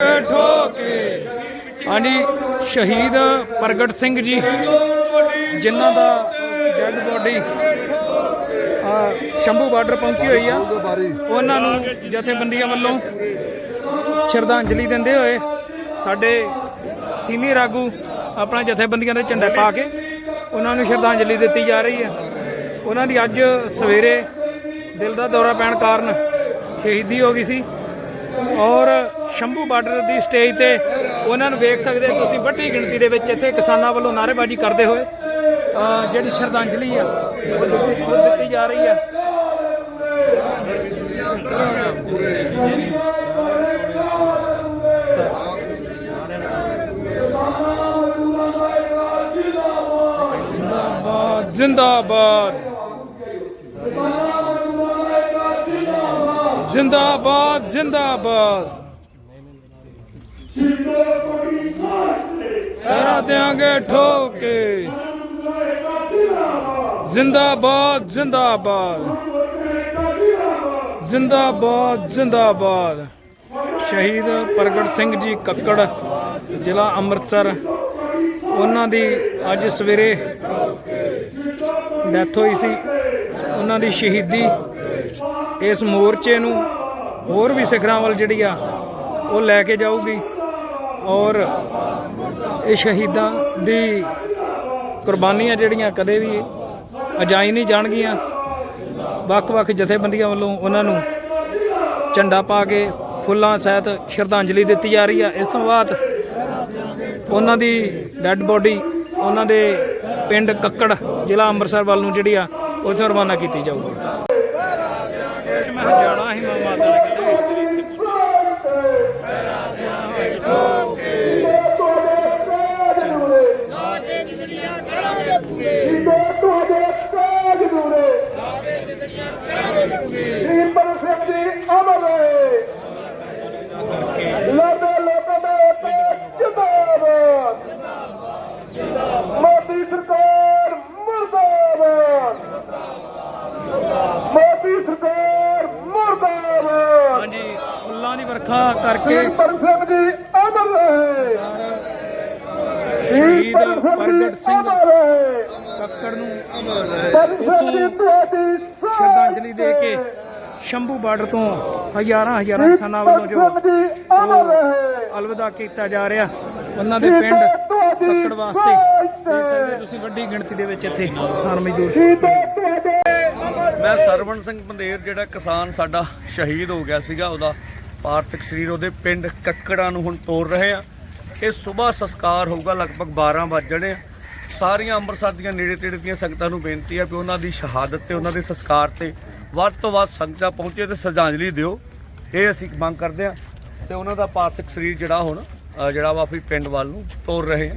ਠੋਕੇ ਹਾਂਜੀ, ਸ਼ਹੀਦ ਪ੍ਰਗਟ ਸਿੰਘ ਜੀ, ਜਿਨ੍ਹਾਂ ਦਾ ਡੈੱਡ ਬੋਡੀ ਸ਼ੰਭੂ ਬਾਰਡਰ ਪਹੁੰਚੀ ਹੋਈ ਆ। ਉਹਨਾਂ ਨੂੰ ਜਥੇਬੰਦੀਆਂ ਵੱਲੋਂ ਸ਼ਰਧਾਂਜਲੀ ਦਿੰਦੇ ਹੋਏ ਸਾਡੇ ਸੀਨੀਅਰ ਆਗੂ ਆਪਣਾ ਜਥੇਬੰਦੀਆਂ ਦੇ ਝੰਡੇ ਪਾ ਕੇ ਉਹਨਾਂ ਨੂੰ ਸ਼ਰਧਾਂਜਲੀ ਦਿੱਤੀ ਜਾ ਰਹੀ ਹੈ। ਉਹਨਾਂ ਦੀ ਅੱਜ ਸਵੇਰੇ ਦਿਲ ਦਾ ਦੌਰਾ ਪੈਣ ਕਾਰਨ ਸ਼ਹੀਦੀ ਹੋ ਗਈ ਸੀ। ਔਰ ਸ਼ੰਭੂ ਬਾਰਡਰ ਦੀ ਸਟੇਜ ਤੇ ਉਹਨਾਂ ਨੂੰ ਵੇਖ ਸਕਦੇ ਤੁਸੀਂ ਵੱਡੀ ਗਿਣਤੀ ਦੇ ਵਿੱਚ ਇੱਥੇ ਕਿਸਾਨਾਂ ਵੱਲੋਂ ਨਾਅਰੇਬਾਜ਼ੀ ਕਰਦੇ ਹੋਏ ਜਿਹੜੀ ਸ਼ਰਧਾਂਜਲੀ ਆ ਦਿੱਤੀ ਉਹ ਦਿੱਤੀ ਜਾ ਰਹੀ ਆ। ਜ਼ਿੰਦਾਬਾਦ ਜ਼ਿੰਦਾਬਾਦ। ਜ਼ਿੰਦਾਬਾਦ ਜ਼ਿੰਦਾਬਾਦ। ਤੇਰਾ ਦਿਆਂਗੇ ਠੋਕੇ। ਜ਼ਿੰਦਾਬਾਦ ਜ਼ਿੰਦਾਬਾਦ। ਜ਼ਿੰਦਾਬਾਦ ਜ਼ਿੰਦਾਬਾਦ। ਸ਼ਹੀਦ ਪ੍ਰਗਟ ਸਿੰਘ ਜੀ ਕੱਕੜ, ਜ਼ਿਲ੍ਹਾ ਅੰਮ੍ਰਿਤਸਰ। ਉਹਨਾਂ ਦੀ ਅੱਜ ਸਵੇਰੇ ਡੈਥ ਹੋਈ ਸੀ। ਉਹਨਾਂ ਦੀ ਸ਼ਹੀਦੀ ਇਸ ਮੋਰਚੇ ਨੂੰ ਹੋਰ ਵੀ ਸਿਖਰਾਂ ਵੱਲ ਜਿਹੜੀ ਆ, ਉਹ ਲੈ ਕੇ ਜਾਊਗੀ ਔਰ ਇਹ ਸ਼ਹੀਦਾਂ ਦੀ ਕੁਰਬਾਨੀਆਂ ਜਿਹੜੀਆਂ ਕਦੇ ਵੀ ਅਜਾਈ ਨਹੀਂ ਜਾਣਗੀਆਂ। ਵੱਖ-ਵੱਖ ਜਥੇਬੰਦੀਆਂ ਵੱਲੋਂ ਉਹਨਾਂ ਨੂੰ ਝੰਡਾ ਪਾ ਕੇ ਫੁੱਲਾਂ ਸਹਿਤ ਸ਼ਰਧਾਂਜਲੀ ਦਿੱਤੀ ਜਾ ਰਹੀ ਆ। ਇਸ ਤੋਂ ਬਾਅਦ ਉਹਨਾਂ ਦੀ ਡੈੱਡ ਬੋਡੀ ਉਹਨਾਂ ਦੇ ਪਿੰਡ ਕੱਕੜ ਜ਼ਿਲ੍ਹਾ ਅੰਮ੍ਰਿਤਸਰ ਵੱਲ ਨੂੰ ਜਿਹੜੀ ਆ, ਉੱਥੇ ਰਵਾਨਾ ਕੀਤੀ ਜਾਊਗੀ। ਜਾਣਾ ਸੀ ਮਾਂ ਮਾਤਾ ਨੇ ਕਿਤੇ। ਤੁਹਾਡੇ ਕਾਜ ਦੂਰੇ ਜੀ ਪਰ। ਸਿੰਘ ਜੀ ਅਮਰ ਵਰਖਾ ਕਰਕੇ ਜੀ ਪਰ ਸਿੰਘ ਜੀ ਅਮਰ ਰਹੇ। ਸ਼ਹੀਦ ਪਰ ਪ੍ਰਗਟ ਸਿੰਘ ਅਮਰ ਰਹੇ। ਕੱਕੜ ਨੂੰ ਪਰ ਸਿੰਘ ਜੀ ਤੁਹਾਡੀ ਸ਼ਰਧਾਂਜਲੀ ਦੇ ਕੇ ਸ਼ੰਭੂ ਬਾਰਡਰ ਤੋਂ ਹਜ਼ਾਰਾਂ ਹਜ਼ਾਰਾਂ ਕਿਸਾਨਾਂ ਵੱਲੋਂ ਜੋ ਅਲਵਿਦਾ ਕੀਤਾ ਜਾ ਰਿਹਾ ਉਹਨਾਂ ਦੇ ਪਿੰਡ ਕੱਕੜ ਵਾਸਤੇ। ਦੇਖ ਸਕਦੇ ਹੋ ਤੁਸੀਂ ਵੱਡੀ ਗਿਣਤੀ ਦੇ ਵਿੱਚ ਇੱਥੇ ਕਿਸਾਨ ਮਜ਼ਦੂਰ। ਮੈਂ ਸਰਵਣ ਸਿੰਘ ਪੰਦੇਰ ਜਿਹੜਾ ਕਿਸਾਨ ਸਾਡਾ ਸ਼ਹੀਦ ਹੋ ਗਿਆ ਸੀਗਾ ਉਹਦਾ ਪਾਰਥਿਕ ਸਰੀਰ ਉਹਦੇ ਪਿੰਡ ਕੱਕੜਾਂ ਨੂੰ ਹੁਣ ਤੋਰ ਰਹੇ ਆ। ਇਹ ਸਵੇਰ ਸੰਸਕਾਰ ਹੋਊਗਾ, ਲਗਭਗ 12 ਵਜੇ ਆ। ਸਾਰੀਆਂ ਅੰਮ੍ਰਿਤਸਰ ਦੀਆਂ ਨੇੜੇ ਤੇੜੇ ਦੀਆਂ ਸੰਗਤਾਂ ਨੂੰ ਬੇਨਤੀ ਆ ਕਿ ਉਹਨਾਂ ਦੀ ਸ਼ਹਾਦਤ ਤੇ ਉਹਨਾਂ ਦੇ ਸੰਸਕਾਰ ਤੇ ਵੱਧ ਤੋਂ ਵੱਧ ਸੰਗਤਾਂ ਪਹੁੰਚੇ ਤੇ ਸ਼ਰਧਾਂਜਲੀ ਦਿਓ। ਇਹ ਅਸੀਂ ਮੰਗ ਕਰਦੇ ਆ ਤੇ ਉਹਨਾਂ ਦਾ ਪਾਰਥਿਕ ਸਰੀਰ ਜਿਹੜਾ ਹੁਣ ਜਿਹੜਾ ਵਾ ਵੀ ਪਿੰਡ ਵੱਲ ਨੂੰ ਤੋਰ ਰਹੇ ਆ।